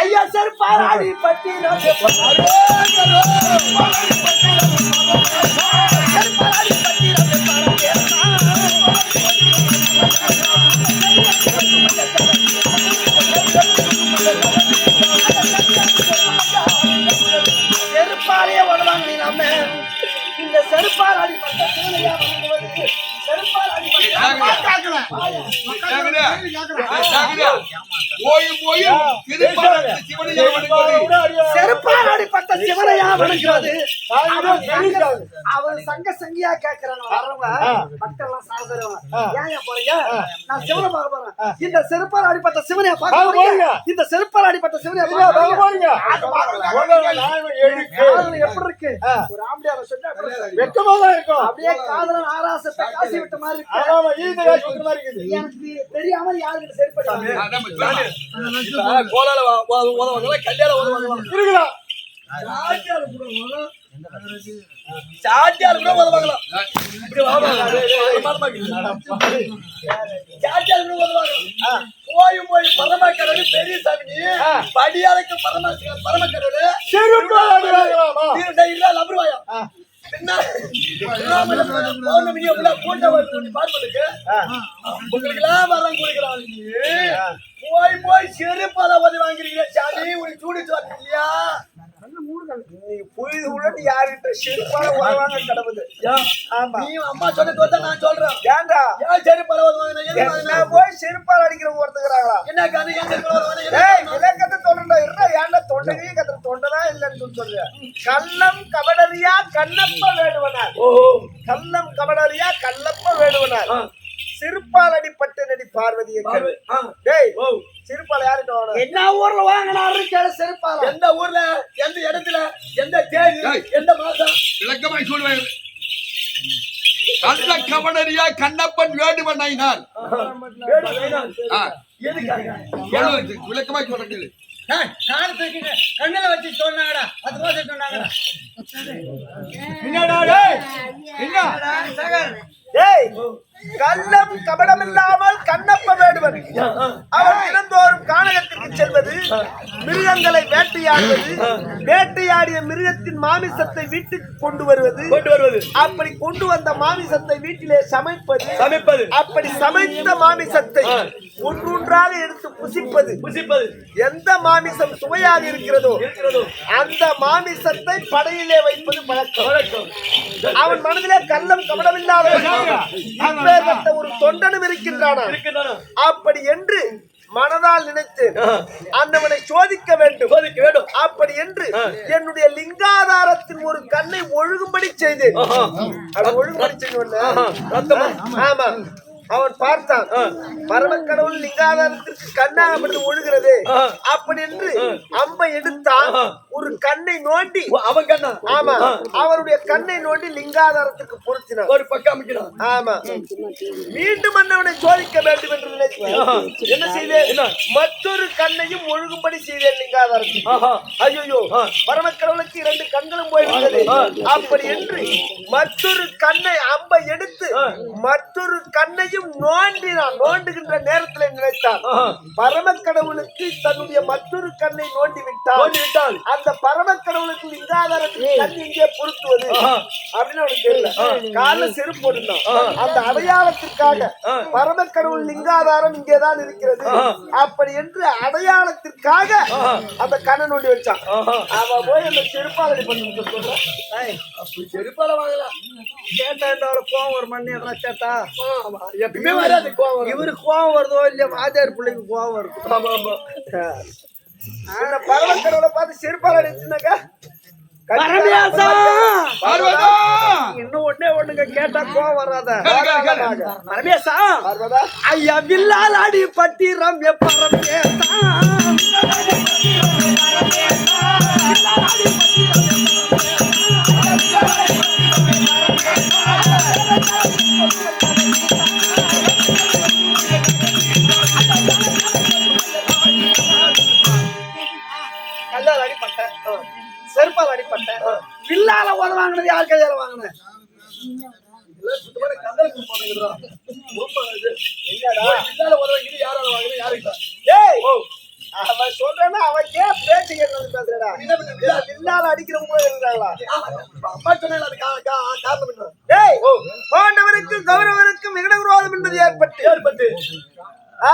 ஐயா sir Baradei பட்டி போய் போய் அடிப்பட்ட சிவனையா வணங்குறது அவன் சங்க- சங்கியா கேக்குறாங்க வர்றவங்க மக்கள் எல்லாம் சாகுறவங்க. ஏன் போறீங்க? நான் சிவனை பார்க்க போறேன். இந்த செருப்பால் அடிப்பட்ட சிவனையா பார்க்க பார்க்க போறீங்க? போறீங்க. இந்த செருப்பால் அடிப்பட்ட சிவனையா பார்க்க போறீங்க? எப்படி இருக்கு. ஒரு ஆம்பளையார சொன்னா? வெக்கமா தான் இருக்கும். அப்படியே காதலன் ஆராசத்தை காசி விட்ட மாதிரி இருக்கு. ஆமாமா, ஈந்த காசு கொடுக்குற மாதிரி இருக்குது. எனக்கு தெரியாம கோலால கல்யாணம்? இருக்கலாம். கூட உதவாங்களா இப்படி வாங்க கூட போய் போய் பரமக்கடவுள் பெரிய சாமி படியாளுக்கு பரம பரமக்கடவுள் செருப்பால் அடிவாங்களாமா? உள்ள கூட்டம் போய் போய் செருப்பால உதவி வாங்குறீங்க சாமி உனக்கு சூடு சொல்லு நீ புரியுது நீ யார்கிட்ட செருப்பால கடவுள். ஆமா. நீ அம்மா சொன்னது நான் சொல்றேன். ஏன்டா ஏன் செருப்பால என்ன போய் செருப்பால அடிக்கிற ஒருத்தங்கறாங்களா? என்ன கதை ஏன் செருப்பால உதவாங்க ஏய் இலக்கத்தை சொல்றா இருடா ஏன்டா தொண்டையே கத்துற? தொண்டதா இல்லன்னு சொல்ற கள்ளம் கபடரியா கண்ணப்ப வேடுவனார். கள்ளம் கபடரியா கள்ளப்ப வேடுவனார். சிறுப்பால் அடிப்பட்டு நடி பார்வதி டேய் சிறுப்பால் யாருக்கு வாங்கணும் என்ன ஊர்ல வாங்கினாரு சிறுப்பால். எந்த ஊர்ல? எந்த தேதி. எந்த மாசம் விளக்கமாய் சொல்வேன். கள்ள கவனரியா கண்ணப்பன் எதுக்காக? சொல்லுவது, விளக்கமாய் சொல்றது கண்ணுல வச்சு சொன்னாங்கடா பத்து மாசம் சொன்னாங்கடா. என்னடா டேய்? கள்ளம் கபடம் இல்லாமல் கண்ணப்ப வேடுவன் அவர் தினந்தோறும் கானகத்திற்கு செல்வது மிருகங்களை வேட்டையாடுவது வேட்டையாடிய மிருகத்தின் மாமிசத்தை வீட்டுக்கு கொண்டு வருவது. கொண்டு வருவது. அப்படி கொண்டு வந்த மாமிசத்தை வீட்டிலே சமைப்பது சமைப்பது. அப்படி சமைத்த மாமிசத்தை ஒன்றொன்றாக எடுத்து புசிப்பது. புசிப்பது. எந்த மாமிசம் சுவையாக இருக்கிறதோ அந்த மாமிசத்தை படையிலே வைப்பது பழக்கம் அவன் மனதிலே கள்ளம் கபடமில்லாதவன் இப்பேற்பட்ட ஒரு தொண்டனும் இருக்கின்றானா? அப்படி என்று மனதால் நினைத்து அந்தவனை சோதிக்க வேண்டும். சோதிக்க வேண்டும். அப்படி என்று என்னுடைய லிங்காதாரத்தின் ஒரு கண்ணை ஒழுகும்படி செய்தேன். அது ஒழுங்குபடி செய்யணும் ஆமா. அவன் பார்த்தான். பரமக்கடவுள் லிங்காதாரத்திற்கு கண்ணாகப்பட்டது ஒழுகிறது. அப்படி என்று அம்பை எடுத்தான். ஒரு கண்ணை நோண்டி. அவன் கண்ணா? ஆமா. அவருடைய கண்ணை நோண்டி லிங்காதாரத்துக்கு பொருத்தினான். ஒரு பக்கம் அமைக்கிறான். ஆமா. மீண்டும் அண்ணவனை சோதிக்க வேண்டும் என்று நினைத்து என்ன செய்தேன்? மற்றொரு கண்ணையும் ஒழுகும்படி செய்தேன் லிங்காதாரத்தில் ஆஹா. ஐயோ பரமக்கடவுளுக்கு இரண்டு கண்களும் போய்விட்டது. அப்படி என்று மற்றொரு கண்ணை அம்பை எடுத்து மற்றொரு கண்ணையும் நோண்டினான் நோண்டுகின்ற நேரத்தில் நினைத்தான். பரமக்கடவுளுக்கு தன்னுடைய மற்றொரு கண்ணை நோண்டி விட்டான் நோண்டி விட்டான். அந்த பரமக்கடவுளுக்கு லிங்காதாரத்துக்கு கண் இங்கே பொருத்துவது? அப்படின்னு அவனுக்கு தெரியல. கால செருப்பு போட்டுருந்தான். அந்த அடையாளத்திற்காக பரமக்கடவுள் லிங்காதாரம் இங்கேதான் இருக்கிறது. அப்படி என்று அடையாளத்திற்காக அந்த கண்ணை நோண்டி வச்சான். அவன் போய் அந்த செருப்பாளி பண்ணி சொல்றான் அப்படி செருப்பால வாங்கலாம். கேட்டா இந்த கோவம் ஒரு மண்ணி எதனா கேட்டா? எப்பயுமே வராது கோவம் இவருக்கு கோவம் வருதோ இல்லையா வாத்தியார் பிள்ளைக்கு கோவம் வருது ஆமா ஆமா அந்த பரமக்கடவுளை பார்த்து செருப்பால அடிச்சுனாக்கா இன்னும் ஒண்ணே ஒண்ணுங்க கேட்டா கோவம் வராத. பரமேசா! ஐயா வில்லால் அடி பட்டி ரம்ய பரமேசா! செருப்பால் அடிப்பட்ட வில்லால உத வாங்கினது யார் கையால வாங்கின என்னடா வில்லால உத வாங்கினது யாரால வாங்கினது யாருக்கு ஏய் ஏன் பேச்சு என்ன பண்ண வில்லால அடிக்கிறவங்க போல இருக்கிறாங்களா? அம்மா சொன்னேன் அது காரணம் டேய் பாண்டவருக்கும் கௌரவருக்கும் விகடவிரோதம் என்பது ஏற்பட்டு. ஏற்பட்டு. ஆ?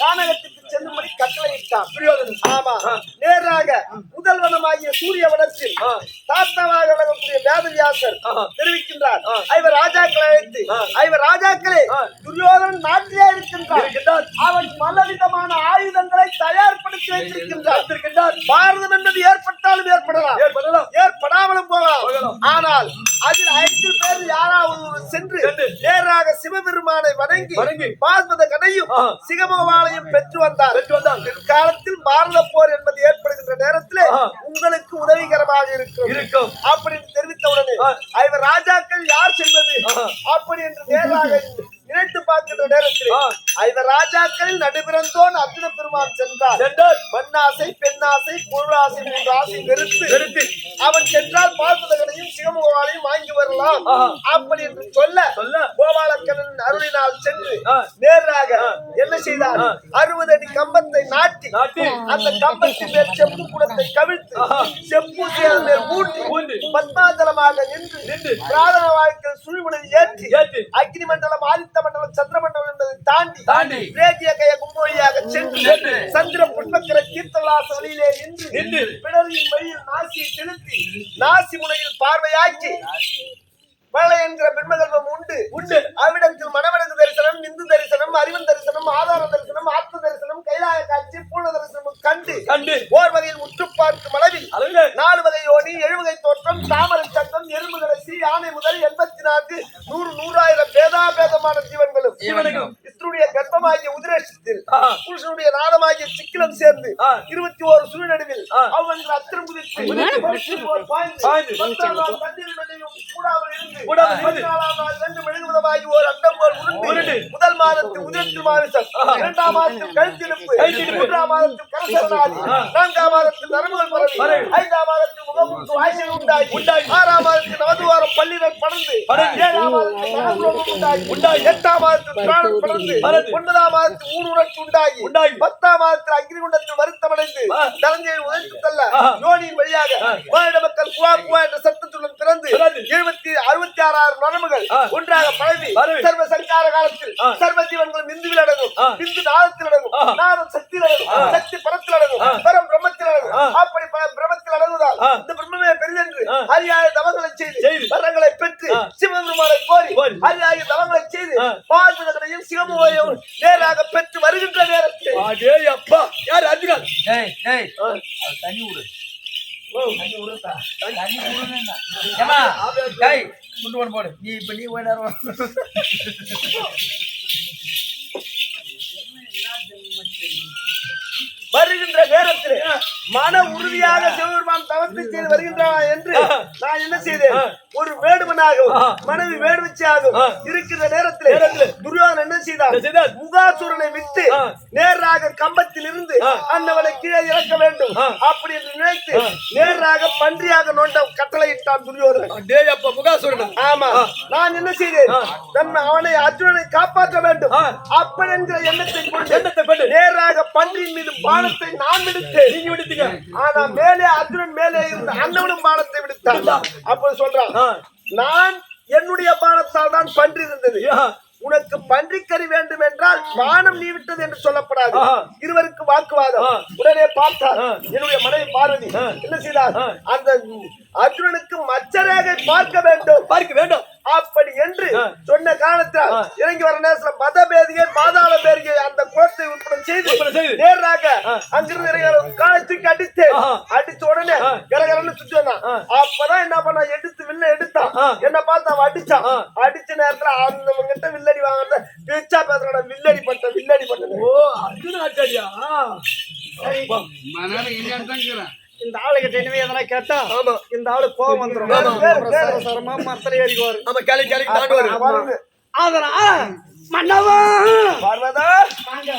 கானகத்துக்கு செல்லும்படி கட்டளையிட்டான் துரியோதனன். ஆமா நேராக முதல் வனமாகிய சூரிய வனத்தில். தாத்தமாக விளங்கக்கூடிய வேதவியாசர். தெரிவிக்கின்றார். ஐவர் ராஜாக்களை அழைத்து. ஐவர் ராஜாக்களே. துரியோதனன் நாட்டிலே இருக்கின்றார். அவன் பலவிதமான ஆயுதங்களை தயார்படுத்தி வைத்திருக்கின்றார் இருக்கின்றார். பாரதம் என்பது ஏற்பட்டாலும் ஏற்படலாம் ஏற்படலாம். ஏற்படாமலும் போகலாம். ஆனால் அதில் ஐந்து பேர் யாராவது சென்று நேராக சிவபெருமானை வணங்கி கனையும் ஆஹா. சிகமவாளையும் பெற்று வந்தார் பெற்று வந்தார். பிற்காலத்தில் பாரத போர் என்பது ஏற்படுகின்ற நேரத்திலே. உங்களுக்கு உதவிகரமாக இருக்கும் இருக்கும். அப்படின்னு தெரிவித்தவுடனே. ஐவர் ராஜாக்கள் யார் செல்வது ஆஹா. அப்படி என்று நேராக நினைத்து நேரத்தில். ஐவர் ராஜாக்களில் நடுபிறந்தோன் அர்ஜுன பெருமான் சென்றார் சென்றார். மண்ணாசை பெண்ணாசை பொருளாசை மூன்று ஆசை வெறுத்து வெறுத்து. அவன் சென்றால் பார்ப்பதகனையும் சிவமுகவாளையும் வாங்கி வரலாம். அப்படி என்று சொல்ல சொல்ல. கோபாலக்கண்ணன் அருளினால் சென்று. நேராக. என்ன செய்தார். அறுபது அடி கம்பத்தை நாட்டி நாட்டி. அந்த கம்பத்தின் மேல் செப்பு குடத்தை கவிழ்த்து அதன் மேல் மூட்டி மூன்று. பத்மாஞ்சலமாக நின்று நின்று. பிராதன வாழ்க்கையில் சுழிமுனை ஏற்றி ஏற்றி. அக்னி மண்டலம் ஆதித்த மண்டலம் சந்திர மண்டலம் என்பதை தாண்டி தாண்டி. ரேகிய கைய சென்று. சந்திர புஷ்பக்கிற கீர்த்தலாச வழியிலே நின்று நின்று. வழியில் நாசியை செலுத்தி நாசி முனையில் பார்வையாக்கி மழை என்கிற பெண்மகல்வம் உண்டு உண்டு. அவ்விடத்தில் மணவடங்கு தரிசனம் நிந்து தரிசனம் அறிவன் தரிசனம் ஆதார தரிசனம் ஆத்ம தரிசனம் கைலாய காட்சி பூர்ண தரிசனம் கண்டு கண்டு. ஓர் வகையில் உற்று பார்க்கும் அளவில். நாலு வகை யோனி எழுவகை தோற்றம் தாமரை சங்கம் எறும்பு கடைசி யானை முதல் எண்பத்தி நான்கு நூறு நூறாயிரம் பேதா பேதமான ஜீவன்களும். இஸ்ருடைய கர்ப்பமாகிய உதிரேஷத்தில். புருஷனுடைய நாதமாகிய சிக்கிலம் சேர்ந்து. இருபத்தி ஓரு சுழிநடுவில் ஆ. அவன் அத்திரம் குதித்து முதல் மாதத்தில் உதிரத்தில் ஆஹா. இரண்டாம் மாதத்தில் கழுத்திருப்பு. மூன்றாம் மாதத்தில் கரசரணாதி. நான்காம் மாதத்தில் நரம்புகள் பரவி பரவி. ஐந்தாம் மாதத்தில் முகமுக்கு வாய்ச்சல் உண்டாகி உண்டாகி. ஆறாம் மாதத்தில் நவதுவாரம் பள்ளிகள் படர்ந்து. ஏழாம் மாதத்தில் நரம்புரோகம் உண்டாகி உண்டாகி. எட்டாம் மாதத்தில் பிராணம் படர்ந்து. ஒன்பதாம் மாதத்தில் ஊனுணர்ச்சி உண்டாகி உண்டாகி. பத்தாம் மாதத்தில் அக்னிகுண்டத்தில் வருத்தமடைந்து ஆ. தலஞ்சையை உதைத்து தள்ள. யோனியின் வழியாக மக்கள் குவா குவா ஒன்றாக பரவி. சர்வ சங்கார காலத்தில். சர்வ ஜீவன்களும் இந்துவில் அடங்கும். இந்து நாதத்தில் அடங்கும். நாதம் சக்தியில் அடங்கும். சக்தி பரத்தில் அடங்கும். பரம் பிரம்மத்தில் அடங்கும். அப்படி பிரம்மத்தில் அடங்குவதால் ஆ. இந்த பிரம்மமே பெரிதென்று ஆ. ஹரியாய தவங்களை செய்து. வரங்களை பெற்று. சிவபெருமானை கோரி கோரி. ஹரியாய தவங்களை செய்து. பார்வதனையும் சிவமுகையும் நேராக பெற்று வருகின்ற நேரத்தில் அப்பா யார் அர்ஜுனன் டேய் டேய் ஆ. அது தண்ணி விடு குண்டு போடு. நீ இப்ப நீ போய் நேரம் வருகின்ற நேரத்தில் மன உறுதியாக சிவபெருமான் தவத்தை செய்து வருகின்றான் என்று நான் என்ன செய்தேன் ஒரு வேடுமனாகவும். மனைவி வேடுவச்சியாகவும் ஆ. இருக்கின்ற நேரத்தில் துரியோதனன் என்ன செய்தான்? முகாசுரனை விட்டு. நேராக கம்பத்தில் இருந்து. அன்னவனை கீழே இறக்க வேண்டும். அப்படி என்று நினைத்து. நேராக பன்றியாக நோண்ட கட்டளையிட்டான் அப்பா முகாசுரன் ஆமா. நான் என்ன செய்தேன். தன் அவனை அர்ஜுனனை காப்பாற்ற வேண்டும். அப்பன் என்கிற எண்ணத்தை எண்ணத்தை. நேராக பன்றியின் மீது பானத்தை நான் விடுத்தேன் நீங்க விடுத்தீங்க ஆனா மேலே அர்ஜுனன் மேலே இருந்த அண்ணவனும் பானத்தை விடுத்தான் அப்ப சொல்றான். நான் என்னுடைய பானத்தால் தான் பன்றி இருந்தது. உனக்கு பன்றிக்கறி வேண்டும் என்றால் பானம் நீ விட்டது என்று சொல்லப்படாது. இருவருக்கு வாக்குவாதம். உடனே பார்த்தார். என்னுடைய மனைவி பார்வதி. என்ன செய்தார். அந்த அர்ஜுனனுக்கு மச்சரேகை பார்க்க வேண்டும் பார்க்க வேண்டும் அப்படி என்று. சொன்ன காரணத்தால். இறங்கி வர நேரத்தில் மத பேதிகை பாதாள பேதிகை அந்த குளத்தை உட்பட செய்து. நேராக. அங்கிருந்து இறங்கி காலத்துக்கு அடித்தேன் ஆஹா. அடிச்ச உடனே. கரகரன்னு சுத்தி வந்தான். அப்பதான் என்ன பண்ண எடுத்து வில்ல எடுத்தான். என்ன பார்த்து அவன் அடிச்சான். அடிச்ச நேரத்துல அந்த கிட்ட வில்லடி வாங்குறத பிச்சா பேசுறோட வில்லடி பட்ட வில்லடி பண்ணது ஓ அர்ஜுன ஆச்சாரியா அப்பா. இந்த ஆளுகிட்ட இனிமே எதனா கேட்டா ஆமா. இந்த ஆளு கோபம் சர சரமா மரத்துல ஏறிக்குவாரு. ஆமா கேளி கேளி தாண்டு வரும் வருது. அதனா மன்னவா! பார்வதா! வாங்க.